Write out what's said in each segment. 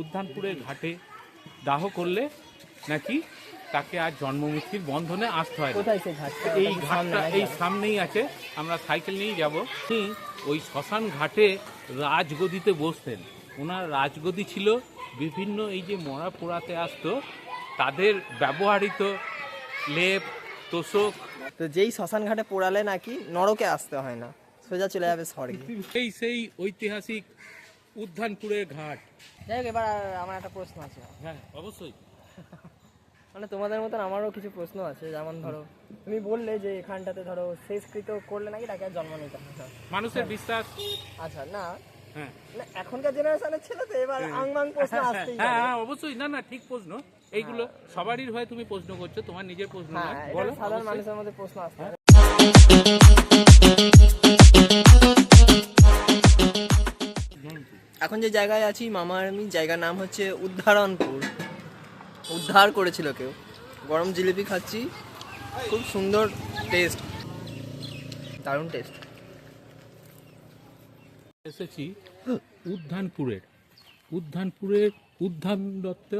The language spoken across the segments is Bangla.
উদ্যানপুরের ঘাটে দাহ করলে নাকি তাকে আর জন্মমুক্তির বন্ধনে আসতে হয় এই ঘাটটা এই সামনেই আছে আমরা সাইকেল নিয়েই যাব। তিনি ওই শ্মশান ঘাটে রাজগদিতে বসতেন। ওনার রাজগদি ছিল বিভিন্ন এই যে মরা পোড়াতে আসতো তাদের ব্যবহৃত লেপ তোষক। তো যেই শ্মশান ঘাটে পোড়ালে নাকি নরকে আসতে হয় না সোজা চলে যাবে স্বর্গে। সেই সেই ঐতিহাসিক উদ্যানপুরের ঘাট। যাই হোক এবার আমার একটা প্রশ্ন আছে। হ্যাঁ অবশ্যই। মানে তোমাদের মতন আমারও কিছু প্রশ্ন আছে যেমন ধরো তুমি বললে যে এখানটাতে ধরো শেষকৃত করলে নাকি তাকে আর জন্ম নিতে হয় না। মানুষের বিশ্বাস। আচ্ছা না? হ্যাঁ। না, এখনকার জেনারেশনের ছেলে তো এবার আংমাং প্রশ্ন আসতেই হ্যাঁ পারে। হ্যাঁ অবশ্যই। না না ঠিক প্রশ্ন। এইগুলো সবারই হয়ে তুমি প্রশ্ন করছ তোমার নিজের প্রশ্ন হ্যাঁ নয় এটা বলো সাধারণ অবশ্যই। মানুষের মধ্যে প্রশ্ন আসতে পারে। এখন যে জায়গায় আছি মামার আমি জায়গার নাম হচ্ছে উদ্ধারণপুর উদ্ধার করেছিল কেউ। গরম জিলিপি খাচ্ছি খুব সুন্দর টেস্ট দারুণ টেস্ট এসেছি উদ্যানপুরের উদ্যানপুরের উদ্যান দত্ত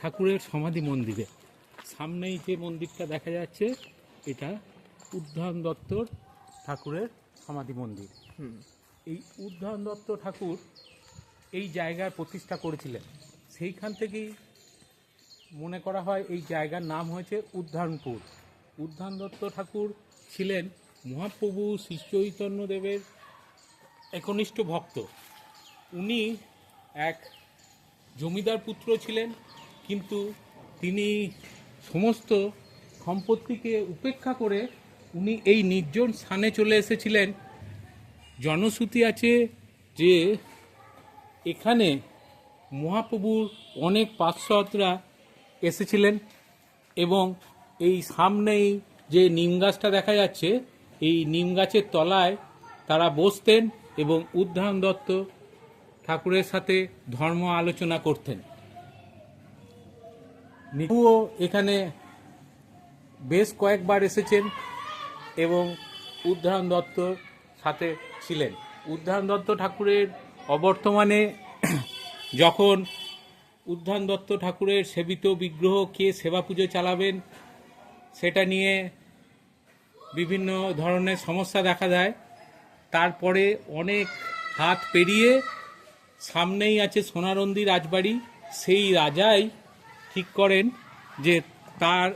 ঠাকুরের সমাধি মন্দিরে। সামনেই যে মন্দিরটা দেখা যাচ্ছে এটা উদ্যান দত্তর ঠাকুরের সমাধি মন্দির। হুম। এই উদ্যান দত্ত ঠাকুর এই জায়গার প্রতিষ্ঠা করেছিলেন। সেইখান থেকেই মনে করা হয় এই জায়গার নাম হয়েছে উদ্যানপুর উদ্যান দত্ত ঠাকুর ছিলেন মহাপ্রভু শ্রী চৈতন্যদেবের একনিষ্ঠ ভক্ত। উনি এক জমিদার পুত্র ছিলেন, কিন্তু তিনি সমস্ত সম্পত্তিকে উপেক্ষা করে উনি এই নির্জন স্থানে চলে এসেছিলেন। জনশ্রুতি আছে যে এখানে মহাপ্রভুর অনেক পার্শ্বদরা এসেছিলেন এবং এই সামনেই যে নিম গাছটা দেখা যাচ্ছে, এই নিম গাছের তলায় তারা বসতেন এবং উদ্ধান দত্ত ঠাকুরের সাথে ধর্ম আলোচনা করতেন। নিপুও এখানে বেশ কয়েকবার এসেছেন এবং উদ্ধারণ দত্ত সাথে ছিলেন। উদ্ধারণ দত্ত ঠাকুরের অবর্তমানে যখন উদ্ধান দত্ত ঠাকুরের সেবিত বিগ্রহ কে সেবা পুজো চালাবেন, সেটা নিয়ে বিভিন্ন ধরনের সমস্যা দেখা দেয়। তারপরে অনেক হাত পেরিয়ে সামনেই আছে সোনারন্দি রাজবাড়ি। সেই রাজাই ঠিক করেন যে তার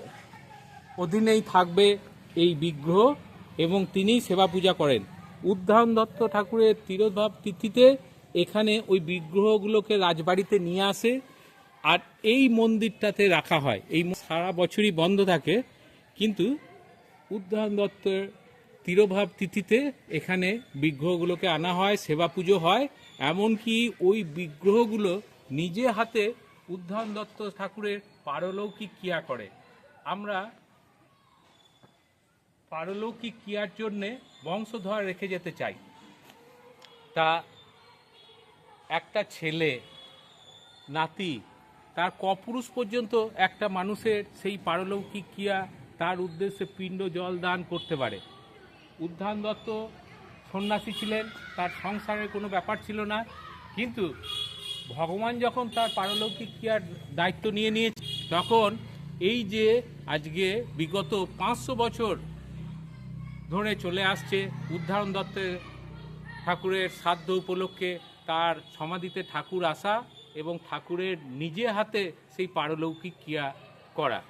অধীনেই থাকবে এই বিগ্রহ এবং তিনি সেবা পূজা করেন। উদ্যান দত্ত ঠাকুরের তিরোভাব তিথিতে এখানে ওই বিগ্রহগুলোকে রাজবাড়িতে নিয়ে আসে, আর এই মন্দিরটাতে রাখা হয়। এই সারা বছরই বন্ধ থাকে, কিন্তু উদ্যান দত্তের তিরোভাব তিথিতে এখানে বিগ্রহগুলোকে আনা হয়, সেবা পুজো হয়, এমনকি ওই বিগ্রহগুলো নিজে হাতে উদ্যান দত্ত ঠাকুরের পারলৌকিক ক্রিয়া করে। আমরা পারলৌকিক ক্রিয়ার জন্যে বংশধর রেখে যেতে চাই। তা একটা ছেলে, নাতি, তার কপুরুষ পর্যন্ত একটা মানুষের সেই পারলৌকিক ক্রিয়া তার উদ্দেশ্যে পিণ্ড জল দান করতে পারে। উদ্যান দত্ত সন্ন্যাসী ছিলেন, তার সংসারের কোনো ব্যাপার ছিল না, কিন্তু ভগবান যখন তার পারলৌকিক ক্রিয়ার দায়িত্ব নিয়ে নিয়েছে, তখন এই যে আজকে বিগত পাঁচশো বছর ধরে চলে আসছে উদ্ধারণ দত্তের ঠাকুরের শ্রাদ্ধ উপলক্ষে তার সমাধিতে ঠাকুর আসা এবং ঠাকুরের নিজে হাতে সেই পারলৌকিক ক্রিয়া করা।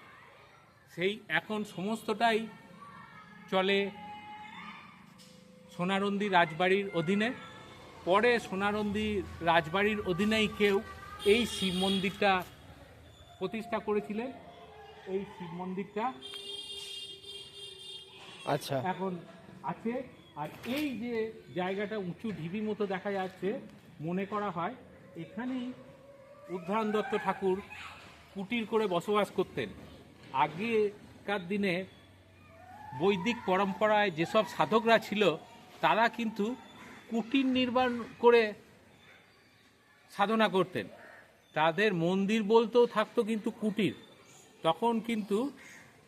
সেই এখন সমস্তটাই চলে সোনারন্দি রাজবাড়ির অধীনে। পরে সোনারন্দি রাজবাড়ির অধীনেই কেউ এই শিব মন্দিরটা প্রতিষ্ঠা করেছিলেন। এই শিব মন্দিরটা আচ্ছা। এখন আছে। আর এই যে জায়গাটা উঁচু ঢিবি মতো দেখা যাচ্ছে মনে করা হয় এখানেই উদ্ধারণ দত্ত ঠাকুর কুটির করে বসবাস করতেন। আগেকার দিনে বৈদিক পরম্পরায় যেসব সাধকরা ছিল, তারা কিন্তু কুটির নির্মাণ করে সাধনা করতেন। তাদের মন্দির বলতেও থাকতো কিন্তু কুটির। তখন কিন্তু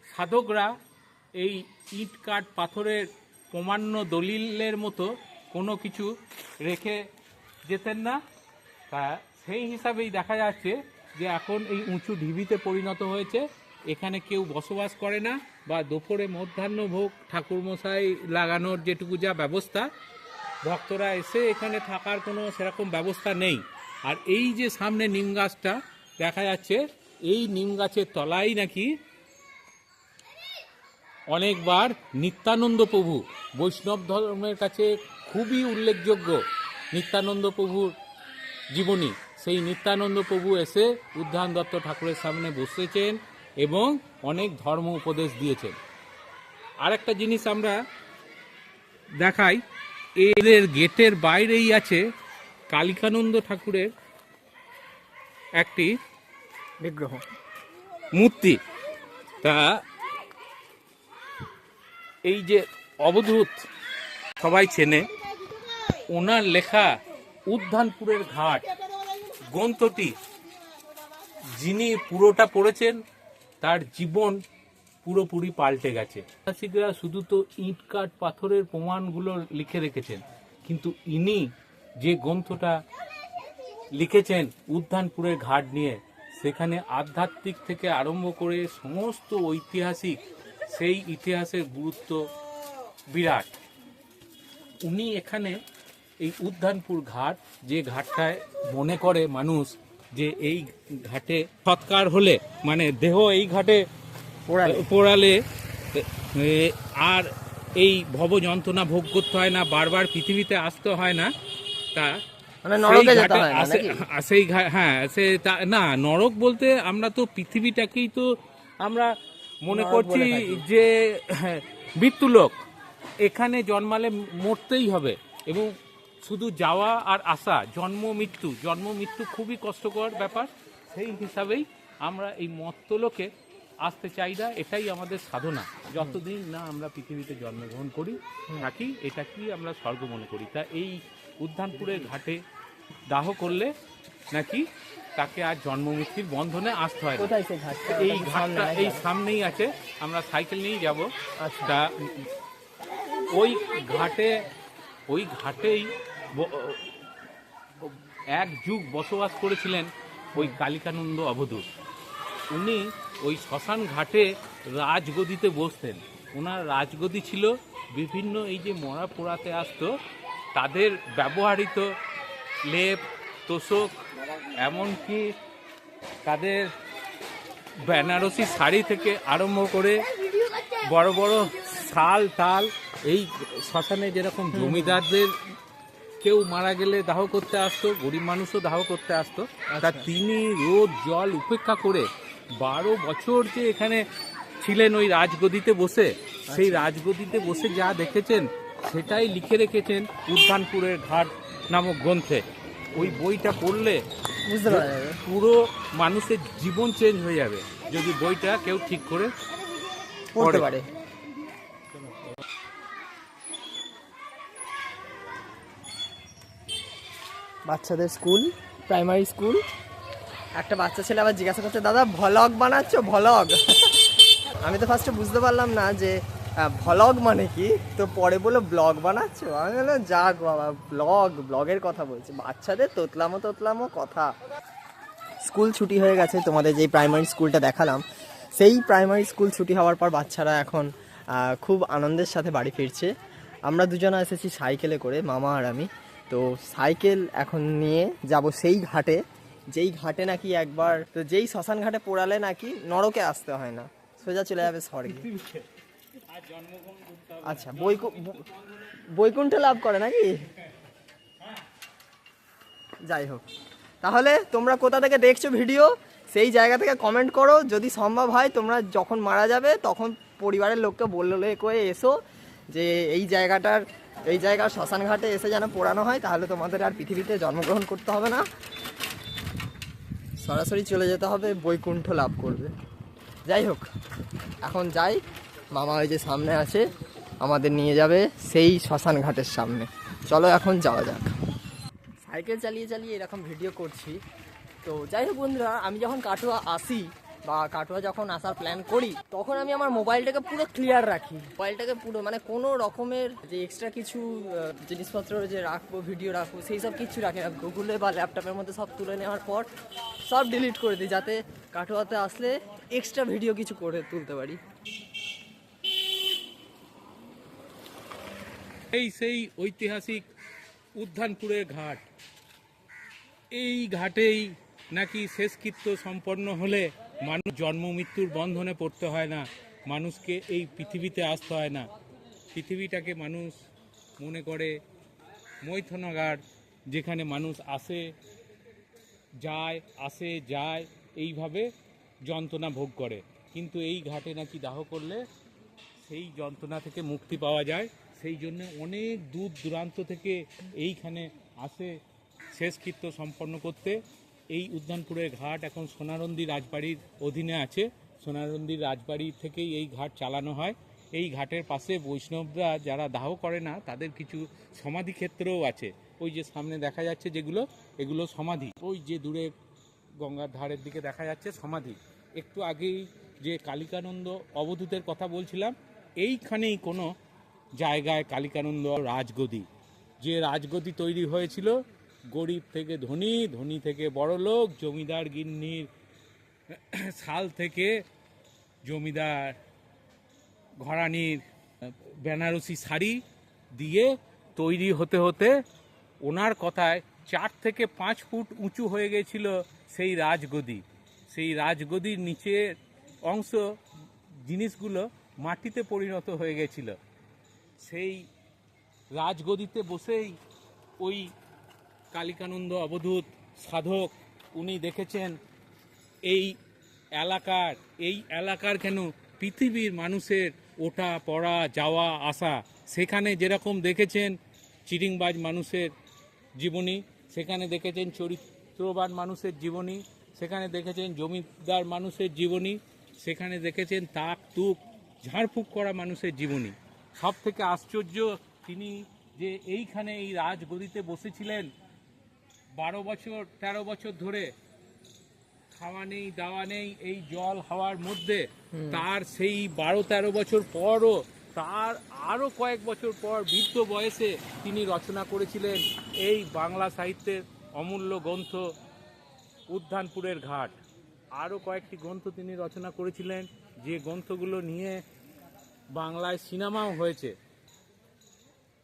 সাধকরা এই ইট, কাঠ, পাথরের প্রমাণ্য দলিলের মতো কোনো কিছু রেখে যেতেন না। তা সেই হিসাবেই দেখা যাচ্ছে যে এখন এই উঁচু ঢিবিতে পরিণত হয়েছে। এখানে কেউ বসবাস করে না বা দুপুরে মধ্যাহ্ন ভোগ ঠাকুরমশাই লাগানোর যেটুকু যা ব্যবস্থা, ভক্তরা এসে এখানে থাকার কোনো সেরকম ব্যবস্থা নেই। আর এই যে সামনে নিম গাছটা, দেখা যাচ্ছে এই নিম গাছের তলায় নাকি অনেকবার নিত্যানন্দ প্রভু বৈষ্ণব ধর্মের কাছে খুবই উল্লেখযোগ্য। নিত্যানন্দ প্রভুর জীবনী। সেই নিত্যানন্দ প্রভু এসে উদ্যান দত্ত ঠাকুরের সামনে বসেছেন এবং অনেক ধর্ম উপদেশ দিয়েছেন। আরেকটা জিনিস আমরা দেখাই এদের গেটের বাইরেই আছে কালিকানন্দ ঠাকুরের একটি বিগ্রহ। মূর্তি। তা এই যে অবধূত সবাই চেনে ওনার লেখা উদ্যানপুরের ঘাট। গ্রন্থটি যিনি পুরোটা পড়েছেন, তার জীবন পুরোপুরি পাল্টে গেছে। ঐতিহাসিকরা শুধু তো ইট কাঠ পাথরের প্রমাণগুলো লিখে রেখেছেন, কিন্তু ইনি যে গ্রন্থটা লিখেছেন উদ্যানপুরের ঘাট নিয়ে, সেখানে আধ্যাত্মিক থেকে আরম্ভ করে সমস্ত ঐতিহাসিক, সেই ইতিহাসের গুরুত্ব বিরাট। উনি এখানে এই উদ্যানপুর ঘাট যে ঘাটটায় মনে করে মানুষ যে এই ঘাটে সৎকার হলে মানে দেহ এই ঘাটে পোড়ালে। আর এই ভব যন্ত্রণা ভোগ করতে হয় না বারবার পৃথিবীতে আসতে হয় না তা মানে সেই হয় সে তা- না নরক বলতে আমরা তো পৃথিবীটাকেই তো আমরা মনে করছি যে হ্যাঁ, মৃত্যুলোক এখানে জন্মালে মরতেই হবে এবং শুধু যাওয়া আর আসা জন্ম মৃত্যু জন্ম মৃত্যু খুবই কষ্টকর ব্যাপার। সেই হিসাবেই আমরা এই মত্তলোকে আসতে চাই না এটাই আমাদের সাধনা। যতদিন না আমরা পৃথিবীতে জন্মগ্রহণ করি থাকি এটাকেই আমরা স্বর্গ মনে করি। তা এই উদ্যানপুরের ঘাটে দাহ করলে নাকি তাকে আর জন্ম মৃত্যুর বন্ধনে আসতে হয় এই কি ঘাটটা এই সামনেই আছে আমরা সাইকেল নিয়েই যাব। আচ্ছা। তা ওই ঘাটে ওই ঘাটেই এক যুগ বসবাস করেছিলেন ওই কালিকানন্দ অবধূত উনি ওই শ্মশান ঘাটে রাজগদিতে বসতেন। ওনার রাজগদি ছিল বিভিন্ন এই যে মরা পোড়াতে আসতো, তাদের ব্যবহৃত লেপ, তোষক, এমনকি তাদের বেনারসি শাড়ি থেকে আরম্ভ করে বড় বড় শাল, তাল, এই শ্মশানে যেরকম জমিদারদের কেউ মারা গেলে দাহ করতে আসতো গরিব মানুষও দাহ করতে আসতো। তা আচ্ছা। তিনি রোদ জল উপেক্ষা করে বারো বছর যে এখানে ছিলেন ওই রাজগদিতে বসে সেই রাজগদিতে বসে যা দেখেছেন সেটাই লিখে রেখেছেন উদ্যানপুরের ঘাট নামক গ্রন্থে। ওই বইটা পড়লে পারা মানুষের জীবন চেঞ্জ হয়ে যাবে যদি বইটা কেউ ঠিক করে পড়তে পড়ে। পারে। বাচ্চাদের স্কুল, প্রাইমারি স্কুল। একটা বাচ্চা ছেলে আবার জিজ্ঞাসা করছে, দাদা, ভলগ বানাচ্ছ, ভলগ? আমি তো ফার্স্টে বুঝতে পারলাম না যে ভলগ মানে কি? তো পরে বলল, ব্লগ বানাচ্ছ? আমি বললাম যাক বাবা, ব্লগ, ব্লগের কথা বলছি। বাচ্চাদের তোতলামো তোতলামো কথা। স্কুল ছুটি হয়ে গেছে, তোমাদের যেই প্রাইমারি স্কুলটা দেখালাম, সেই প্রাইমারি স্কুল ছুটি হওয়ার পর বাচ্চারা এখন খুব আনন্দের সাথে বাড়ি ফিরছে। আমরা দুজনে এসেছি সাইকেলে করে, মামা আর আমি। তো সাইকেল এখন নিয়ে যাব সেই ঘাটে। যেই ঘাটে নাকি একবার, তো যেই শ্মশান ঘাটে পোড়ালে নাকি নরকে আসতে হয় না। সোজা চলে যাবে স্বর্গে। আচ্ছা বৈকুণ্ঠ লাভ করে নাকি? যাই হোক। তাহলে তোমরা কোথা থেকে দেখছ ভিডিও, সেই জায়গা থেকে কমেন্ট করো। যদি সম্ভব হয় তোমরা যখন মারা যাবে, তখন পরিবারের লোককে বললে করে এসো যে এই জায়গাটার এই জায়গার শ্মশান ঘাটে এসে যেন পোড়ানো হয়, তাহলে তোমাদের আর পৃথিবীতে জন্মগ্রহণ করতে হবে না। সরাসরি চলে যেতে হবে, বৈকুণ্ঠ লাভ করবে। যাই হোক, এখন যাই। মামা ওই যে সামনে আছে, আমাদের নিয়ে যাবে সেই শ্মশান ঘাটের সামনে। চলো এখন যাওয়া যাক। সাইকেল চালিয়ে চালিয়ে এরকম ভিডিও করছি। তো যাই হোক বন্ধুরা, আমি যখন কাটোয়া আসি বা কাটোয়া যখন আসার প্ল্যান করি, তখন আমি আমার মোবাইলটাকে পুরো ক্লিয়ার রাখি। মোবাইলটাকে পুরো মানে কোনো রকমের যে এক্সট্রা কিছু জিনিসপত্র যে রাখব ভিডিও রাখব, সেই সব কিছু রাখি না। গুগলে বা ল্যাপটপের মধ্যে সব তুলে নেওয়ার পর সব ডিলিট করে দিই, যাতে কাটোয়াতে আসলে এক্সট্রা ভিডিও কিছু করে তুলতে পারি। এই সেই ঐতিহাসিক উদ্যানপুরের ঘাট। এই ঘাটেই নাকি শেষকৃত্য সম্পন্ন হলে মানুষ জন্ম মৃত্যুর বন্ধনে পড়তে হয় না? মানুষকে এই পৃথিবীতে আসতে হয় না। পৃথিবীটাকে মানুষ মনে করে মৈথনাগার, যেখানে মানুষ আসে, যায় আসে, যায়, এইভাবে যন্ত্রণা ভোগ করে। কিন্তু এই ঘাটে নাকি দাহ করলে সেই যন্ত্রণা থেকে মুক্তি পাওয়া যায়। সেই জন্য অনেক দূর দূরান্ত থেকে এইখানে আসে শেষকৃত্য সম্পন্ন করতে। এই উদ্যানপুরের ঘাট এখন সোনারন্দি রাজবাড়ির অধীনে আছে। সোনারন্দি রাজবাড়ি থেকেই এই ঘাট চালানো হয়। এই ঘাটের পাশে বৈষ্ণবরা যারা দাহ করে না, তাদের কিছু সমাধি ক্ষেত্রও আছে। ওই যে সামনে দেখা যাচ্ছে যেগুলো, এগুলো সমাধি। ওই যে দূরে গঙ্গার ধারের দিকে দেখা যাচ্ছে সমাধি। একটু আগেই যে কালিকানন্দ অবধূতের কথা বলছিলাম, এইখানেই কোনো জায়গায় কালিকানন্দ রাজগদি। যে রাজগদি তৈরি হয়েছিল গরিব থেকে ধনী ধনী থেকে বড়লোক জমিদার গিন্নির সাল থেকে জমিদার ঘরানির বেনারসি শাড়ি দিয়ে তৈরি হতে হতে ওনার কথায় চার থেকে পাঁচ ফুট উঁচু হয়ে গেছিল সেই রাজগদি। সেই রাজগদির নিচের অংশ জিনিসগুলো মাটিতে পরিণত হয়ে গেছিল। সেই রাজগদিতে বসেই ওই কালিকানন্দ অবধূত সাধক, উনি দেখেছেন এই এলাকার এই এলাকার কেন পৃথিবীর মানুষের ওটা পড়া, যাওয়া, আসা, সেখানে যেরকম দেখেছেন চিরিংবাজ মানুষের জীবনী, সেখানে দেখেছেন চরিত্রবান মানুষের জীবনী, সেখানে দেখেছেন জমিদার মানুষের জীবনী, সেখানে দেখেছেন তাক, তুক, ঝাড়ফুঁক করা মানুষের জীবনী। সব থেকে আশ্চর্য তিনি যে এইখানে এই রাজগদিতে বসেছিলেন বারো বছর তেরো বছর ধরে খাওয়া নেই দাওয়া নেই এই জল হাওয়ার মধ্যে তার সেই বারো তেরো বছর পরও তার আরও কয়েক বছর পর বৃদ্ধ বয়সে তিনি রচনা করেছিলেন এই বাংলা সাহিত্যের অমূল্য গ্রন্থ উদ্যানপুরের ঘাট। আরও কয়েকটি গ্রন্থ তিনি রচনা করেছিলেন যে গ্রন্থগুলো নিয়ে বাংলায় সিনেমাও হয়েছে।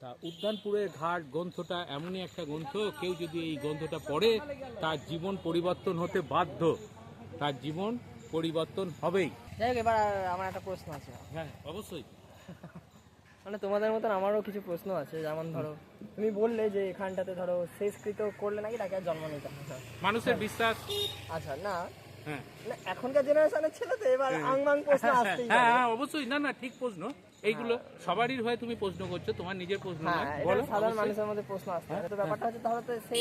তা উদ্যানপুরের ঘাট গ্রন্থটা এমনই একটা গ্রন্থ কেউ যদি এই গ্রন্থটা পড়ে তার জীবন পরিবর্তন হতে বাধ্য। তার জীবন পরিবর্তন হবেই। যাই হোক এবার আমার একটা প্রশ্ন আছে। হ্যাঁ অবশ্যই। মানে তোমাদের মতন আমারও কিছু প্রশ্ন আছে যেমন ধরো তুমি বললে যে এখানটাতে ধরো শেষকৃত করলে নাকি তাকে আর জন্ম নিতে মানুষের বিশ্বাস। আচ্ছা না। না, এখনকার জেনারেশনের ছেলে তো এবার আংমাং প্রশ্ন আসতেই হ্যাঁ হ্যাঁ অবশ্যই। না না ঠিক প্রশ্ন। এইগুলো সবারই হয়ে তুমি প্রশ্ন করছ তোমার নিজের প্রশ্ন হ্যাঁ নয় বলো সাধারণ মানুষের মধ্যে প্রশ্ন আসতে তো ব্যাপারটা হচ্ছে তাহলে তো সে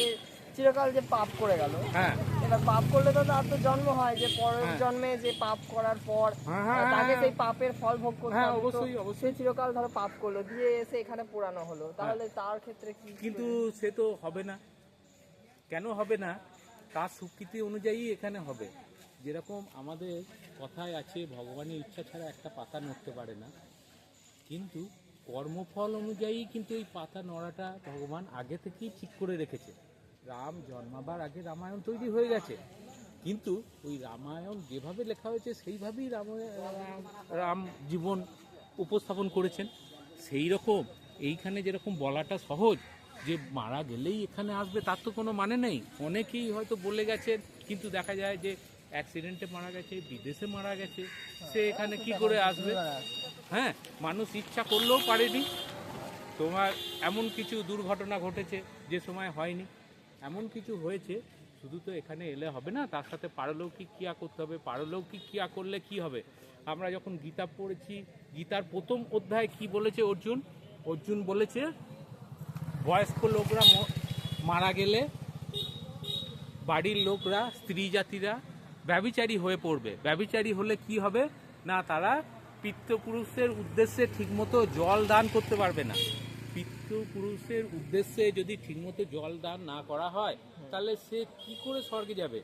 চিরকাল যে পাপ করে গেল হ্যাঁ। এবার পাপ করলে তো তার তো জন্ম হয় যে পরের হ্যাঁ। জন্মে যে পাপ করার পর হ্যাঁ, হ্যাঁ, তাকে হ্যাঁ। সেই পাপের ফল ভোগ করতে হ্যাঁ, অবশ্যই, অবশ্যই। চিরকাল ধরো পাপ করল দিয়ে এসে এখানে পোড়ানো হলো। তাহলে তার ক্ষেত্রে কি কিন্তু সে তো হবে না। কেন হবে না? তার স্বীকৃতি অনুযায়ী এখানে হবে। যেরকম আমাদের কথায় আছে, ভগবানের ইচ্ছা ছাড়া একটা পাতা নড়তে পারে না। কিন্তু কর্মফল অনুযায়ী কিন্তু এই পাতা নড়াটা ভগবান আগে থেকেই ঠিক করে রেখেছে। রাম জন্মাবার আগে রামায়ণ তৈরি হয়ে গেছে। কিন্তু ওই রামায়ণ যেভাবে লেখা হয়েছে, সেইভাবেই রাম রাম জীবন উপস্থাপন করেছেন। সেই রকম এইখানে যেরকম বলাটা সহজ, যে মারা গেলেই এখানে আসবে, তার তো কোনো মানে নেই। অনেকেই হয়তো বলে গেছেন, কিন্তু দেখা যায় যে অ্যাক্সিডেন্টে মারা গেছে বিদেশে মারা গেছে সে এখানে কি করে আসবে? হ্যাঁ মানুষ ইচ্ছা করলেও পারেনি। তোমার এমন কিছু দুর্ঘটনা ঘটেছে যে সময় হয়নি। এমন কিছু হয়েছে শুধু তো এখানে এলে হবে না তার সাথে পারলৌকিক ক্রিয়া করতে হবে। পারলৌকিক ক্রিয়া করলে কি হবে? আমরা যখন গীতা পড়েছি গীতার প্রথম অধ্যায় কি বলেছে অর্জুন? অর্জুন বলেছে বয়স্ক লোকরা মারা গেলে বাড়ির লোকরা স্ত্রী জাতিরা ব্যবিচারী হয়ে পড়বে। ব্যবিচারী হলে কি হবে? না, তারা পিতৃপুরুষের উদ্দেশ্যে ঠিকমতো জল দান করতে পারবে না। পিতৃপুরুষের উদ্দেশ্যে যদি ঠিকমতো জল দান না করা হয়, তাহলে সে কি করে স্বর্গে যাবে?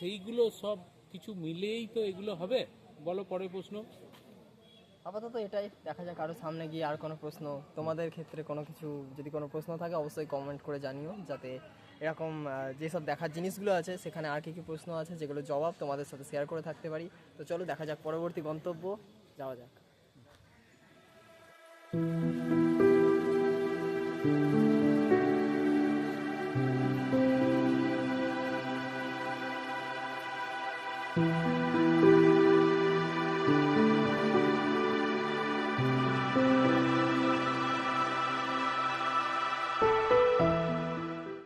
সেইগুলো সব কিছু মিলেই তো এগুলো হবে। বলো পরের প্রশ্ন। আপাতত এটাই। দেখা যাক আরও সামনে গিয়ে আর কোনো প্রশ্ন। তোমাদের ক্ষেত্রে কোনো কিছু যদি কোনো প্রশ্ন থাকে, অবশ্যই কমেন্ট করে জানিও, যাতে এরকম যেসব দেখার জিনিসগুলো আছে, সেখানে আর কী কী প্রশ্ন আছে, যেগুলো জবাব তোমাদের সাথে শেয়ার করে থাকতে পারি। তো চলো, দেখা যাক পরবর্তী গন্তব্য। যাওয়া যাক।